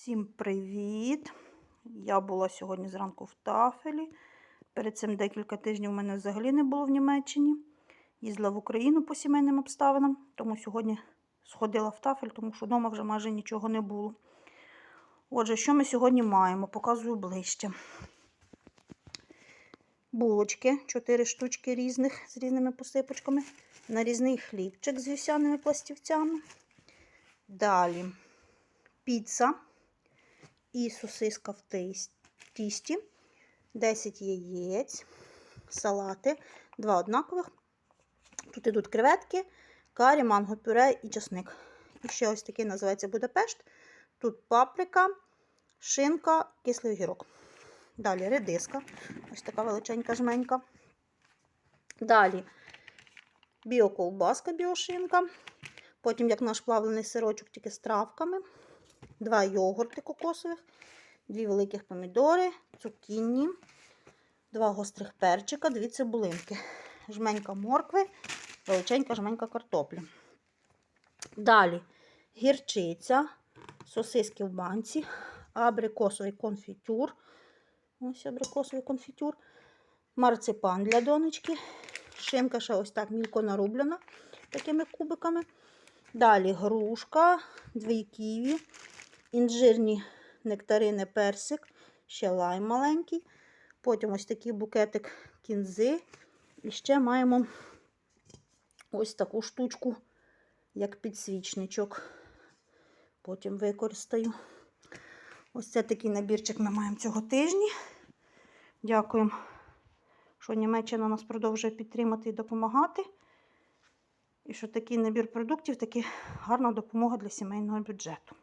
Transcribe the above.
Всім привіт! Я була сьогодні зранку в Тафелі. Перед цим декілька тижнів у мене взагалі не було в Німеччині. Їздила в Україну по сімейним обставинам, тому сьогодні сходила в Тафель, тому що вдома вже майже нічого не було. Отже, що ми сьогодні маємо? Показую ближче. Булочки, 4 штучки різних з різними посипочками. Нарізний хлібчик з вівсяними пластівцями. Далі піца і сосиска в тісті, 10 яєць, салати, два однакових. Тут ідуть креветки, карі, манго пюре і часник. І ще ось такий називається Будапешт. Тут паприка, шинка, кислий огірок. Далі редиска, ось така величенька жменька. Далі біоколбаска, біошинка. Потім, як наш плавлений сирочок, тільки з травками. Два йогурти кокосових, дві великих помідори, цукінні, два гострих перчика, дві цибулинки, жменька моркви, величенька жменька картоплі. Далі гірчиця, сосиски в банці, абрикосовий конфітюр. Ось абрикосовий конфітюр, марципан для донечки, шинка ще ось так мілко нарублена такими кубиками. Далі грушка, дві ківі, інжирні нектарини, персик, ще лайм маленький. Потім ось такий букетик кінзи. І ще маємо ось таку штучку, як підсвічничок. Потім використаю. Ось це такий набірчик ми маємо цього тижня. Дякуємо, що Німеччина нас продовжує підтримати і допомагати. І що такий набір продуктів таки гарна допомога для сімейного бюджету.